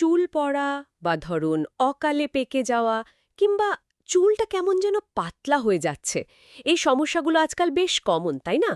চুল পড়া বা ধরুন অকালে পেকে যাওয়া কিংবা চুলটা কেমন যেন পাতলা হয়ে যাচ্ছে, এই সমস্যাগুলো আজকাল বেশ কমন, তাই না?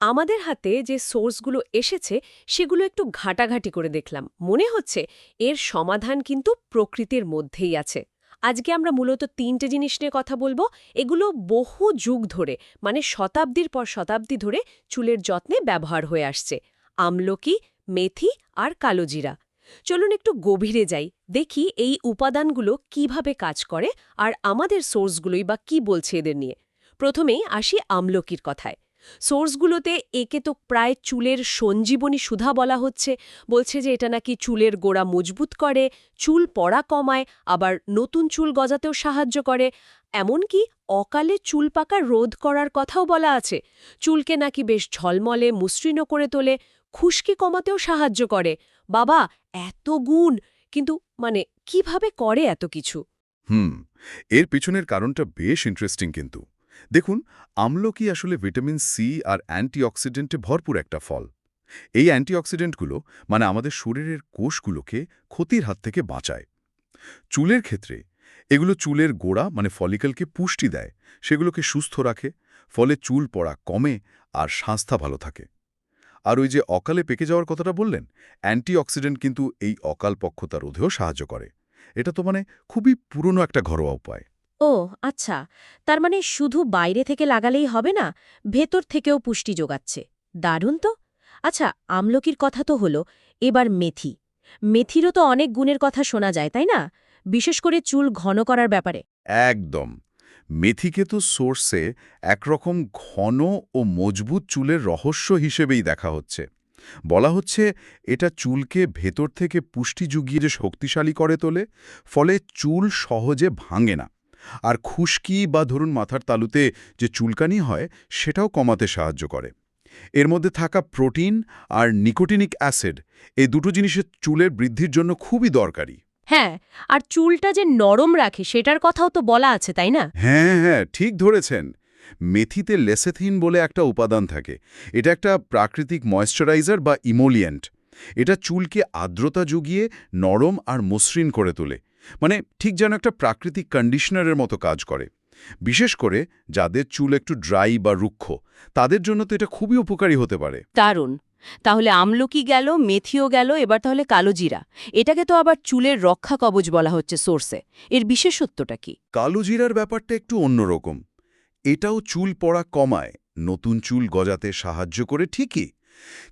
আমাদের হাতে যে সোর্সগুলো এসেছে, সেগুলো একটু ঘাটাঘাটি করে দেখলাম। মনে হচ্ছে এর সমাধান কিন্তু প্রকৃতির মধ্যেই আছে। আজকে আমরা মূলত তিনটে জিনিস নিয়ে কথা বলব। এগুলো বহু যুগ ধরে মানে শতাব্দীর পর শতাব্দী ধরে চুলের যত্নে ব্যবহার হয়ে আসছে। আমলকি, মেথি আর কালোজিরা। চলুন একটু গভীরে যাই, দেখি এই উপাদানগুলো কীভাবে কাজ করে আর আমাদের সোর্সগুলোই বা কি বলছে এদের নিয়ে। প্রথমেই আসি আমলকির কথায়। সোর্সগুলোতে একে তো প্রায় চুলের সঞ্জীবনী সুধা বলা হচ্ছে। বলছে যে এটা নাকি চুলের গোড়া মজবুত করে, চুল পড়া কমায়, আবার নতুন চুল গজাতেও সাহায্য করে। এমনকি অকালে চুল পাকা রোধ করার কথাও বলা আছে। চুলকে নাকি বেশ ঝলমলে মসৃণ করে তোলে, খুশকি কমাতেও সাহায্য করে। বাবা, এত গুণ! কিন্তু মানে কীভাবে করে এত কিছু? হুম, এর পিছনের কারণটা বেশ ইন্টারেস্টিং কিন্তু। দেখুন, আমলকি আসলে ভিটামিন সি আর অ্যান্টিঅক্সিডেন্টে ভরপুর একটা ফল। এই অ্যান্টিঅক্সিডেন্টগুলো মানে আমাদের শরীরের কোষগুলোকে ক্ষতির হাত থেকে বাঁচায়। চুলের ক্ষেত্রে, এগুলো চুলের গোড়া মানে ফলিকলকে পুষ্টি দেয়, সেগুলোকে সুস্থ রাখে, ফলে চুল পড়া কমে আর স্বাস্থ্য ভালো থাকে। আর ওই যে অকালে পেকে যাওয়ার কথাটা বললেন, অ্যান্টিঅক্সিডেন্ট কিন্তু এই অকাল পক্ষতা রোধেও সাহায্য করে। এটা তো মানে খুবই পুরনো একটা ঘরোয়া উপায়। ও আচ্ছা। তার মানে শুধু বাইরে থেকে লাগালেই হবে না, ভেতর থেকেও পুষ্টি যোগাচ্ছে। দারুণ তো। আচ্ছা আমলকির কথা তো হলো, এবার মেথি। মেথিরও তো অনেক গুণের কথা শোনা যায়, তাই না? বিশেষ করে চুল ঘন করার ব্যাপারে। একদম। মেথিকে তো সোর্সে একরকম ঘন ও মজবুত চুলের রহস্য হিসেবেই দেখা হচ্ছে। বলা হচ্ছে, এটা চুলকে ভেতর থেকে পুষ্টি জুগিয়ে যে শক্তিশালী করে তোলে, ফলে চুল সহজে ভাঙে না। আর খুশকি বা ধরুন মাথার তালুতে যে চুলকানি হয় সেটাও কমাতে সাহায্য করে। এর মধ্যে থাকা প্রোটিন আর নিকোটিনিক অ্যাসিড এই দুটো জিনিসের চুলের বৃদ্ধির জন্য খুবই দরকারি। হ্যাঁ আর চুলটা যে নরম রাখে সেটার কথাও তো বলা আছে তাই না? হ্যাঁ হ্যাঁ ঠিক ধরেছেন। মেথিতে লেসেথিন বলে একটা উপাদান থাকে। এটা একটা প্রাকৃতিক ময়েশ্চারাইজার বা ইমোলিয়েন্ট। এটা চুলকে আর্দ্রতা জুগিয়ে নরম আর মসৃণ করে তোলে। মানে ঠিক যেন একটা প্রাকৃতিক কন্ডিশনারের মতো কাজ করে। বিশেষ করে যাদের চুল একটু ড্রাই বা রুক্ষ তাদের জন্য তো এটা খুবই উপকারী হতে পারে। দারুণ। তাহলে আমলকি গেল মেথিও গেল এবার তাহলে কালোজিরা এটাকে তো আবার চুলের রক্ষা কবচ বলা হচ্ছে সোর্সে এর বিশেষত্বটা কি? কালো জিরার ব্যাপারটা একটু অন্যরকম। এটাও চুল পড়া কমায় নতুন চুল গজাতে সাহায্য করে ঠিকই।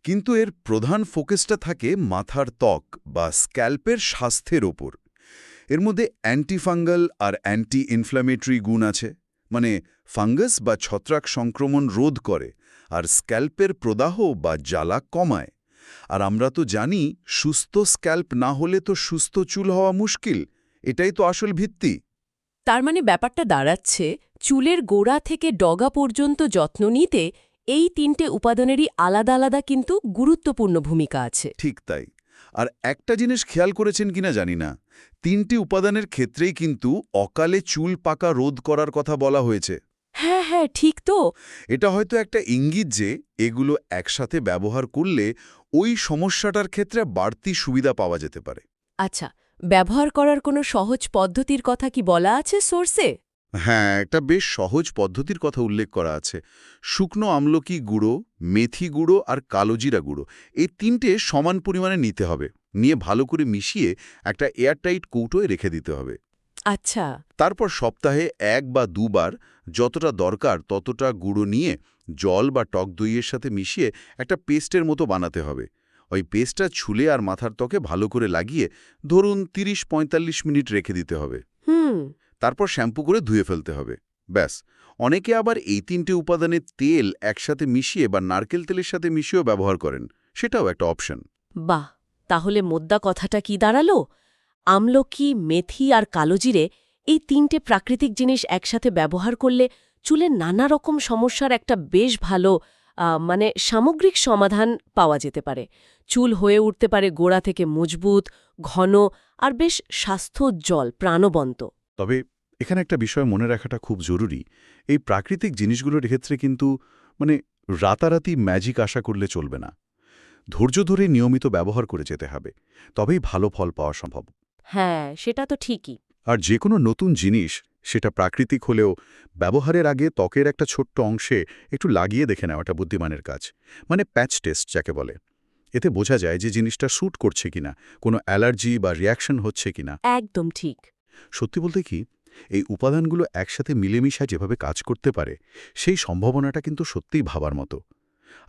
কিন্তু এর প্রধান ফোকাসটা থাকে মাথার ত্বক বা স্ক্যাল্পের স্বাস্থ্যের ওপর। এর মধ্যে অ্যান্টিফাঙ্গাল আর অ্যান্টি ইনফ্ল্যামেটরি গুণ আছে। মানে ফাঙ্গাস বা ছত্রাক সংক্রমণ রোধ করে আর স্ক্যাল্পের প্রদাহ বা জ্বালা কমায়। আর আমরা তো জানি সুস্থ স্ক্যাল্প না হলে তো সুস্থ চুল হওয়া মুশকিল এটাই তো আসল ভিত্তি। তার মানে ব্যাপারটা দাঁড়াচ্ছে চুলের গোড়া থেকে ডগা পর্যন্ত যত্ন নিতে এই তিনটে উপাদানেরই আলাদা আলাদা কিন্তু গুরুত্বপূর্ণ ভূমিকা আছে। ঠিক তাই। আর একটা জিনিস খেয়াল করেছেন কিনা জানি না তিনটি উপাদানের ক্ষেত্রেই কিন্তু অকালে চুল পাকা রোধ করার কথা বলা হয়েছে। হ্যাঁ হ্যাঁ ঠিক তো। এটা হয়তো একটা ইঙ্গিত যে এগুলো একসাথে ব্যবহার করলে ওই সমস্যাটার ক্ষেত্রে বাড়তি সুবিধা পাওয়া যেতে পারে। আচ্ছা ব্যবহার করার কোনো সহজ পদ্ধতির কথা কি বলা আছে সোর্সে? হ্যাঁ একটা বেশ সহজ পদ্ধতির কথা উল্লেখ করা আছে। শুকনো আমলকি গুঁড়ো মেথি গুঁড়ো আর কালোজিরা গুঁড়ো এই তিনটে সমান পরিমাণে নিতে হবে। নিয়ে ভালো করে মিশিয়ে একটা এয়ারটাইট কৌটোয় রেখে দিতে হবে। আচ্ছা। তারপর সপ্তাহে এক বা দুবার যতটা দরকার ততটা গুঁড়ো নিয়ে জল বা টক দইয়ের সাথে মিশিয়ে একটা পেস্টের মতো বানাতে হবে। ওই পেস্টটা ছুলে আর মাথার ত্বকে ভালো করে লাগিয়ে ধরুন ৩০-৪৫ মিনিট রেখে দিতে হবে। হুম। তারপর শ্যাম্পু করে ধুয়ে ফেলতে হবে। ব্যাস। অনেকে আবার এই তিনটে উপাদানের তেল একসাথে মিশিয়ে বা নারকেল তেলের সাথে মিশিয়েও ব্যবহার করেন। সেটাও একটা অপশন। বাহ! তাহলে মোদ্দা কথাটা কি দাঁড়াল? আমলকি, মেথি আর কালোজিরে এই তিনটে প্রাকৃতিক জিনিস একসাথে ব্যবহার করলে চুলের নানা রকম সমস্যার একটা বেশ ভালো মানে সামগ্রিক সমাধান পাওয়া যেতে পারে। চুল হয়ে উঠতে পারে গোড়া থেকে মজবুত, ঘন আর বেশ স্বাস্থ্যোজ্জ্বল, প্রাণবন্ত। তবে এখানে একটা বিষয় মনে রাখাটা খুব জরুরি। এই প্রাকৃতিক জিনিসগুলোর ক্ষেত্রে কিন্তু মানে রাতারাতি ম্যাজিক আশা করলে চলবে না। ধৈর্য ধরে নিয়মিত ব্যবহার করে যেতে হবে তবেই ভালো ফল পাওয়া সম্ভব। হ্যাঁ সেটা তো ঠিকই। আর যে কোনো নতুন জিনিস সেটা প্রাকৃতিক হলেও ব্যবহারের আগে ত্বকের একটা ছোট্ট অংশে একটু লাগিয়ে দেখে নেওয়াটা বুদ্ধিমানের কাজ। মানে প্যাচ টেস্ট যাকে বলে। এতে বোঝা যায় যে জিনিসটা শ্যুট করছে কিনা কোনো অ্যালার্জি বা রিয়াকশন হচ্ছে কিনা। একদম ঠিক। সত্যি বলতে কি, এই উপাদানগুলো একসাথে মিলেমিশা যেভাবে কাজ করতে পারে, সেই সম্ভাবনাটা কিন্তু সত্যিই ভাবার মতো।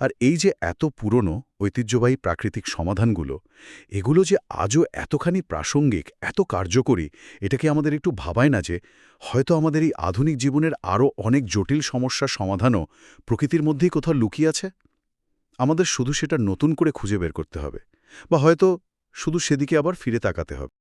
আর এই যে এত পুরনো, ঐতিহ্যবাহী প্রাকৃতিক সমাধানগুলো, এগুলো যে আজও এতখানি প্রাসঙ্গিক, এত কার্যকরী এটাকে আমাদের একটু ভাবায় না যে, হয়তো আমাদের এই আধুনিক জীবনের আরও অনেক জটিল সমস্যার সমাধানও প্রকৃতির মধ্যেই কোথাও লুকিয়ে আছে? আমাদের শুধু সেটা নতুন করে খুঁজে বের করতে হবে, বা হয়তো শুধু সেদিকে আবার ফিরে তাকাতে হবে।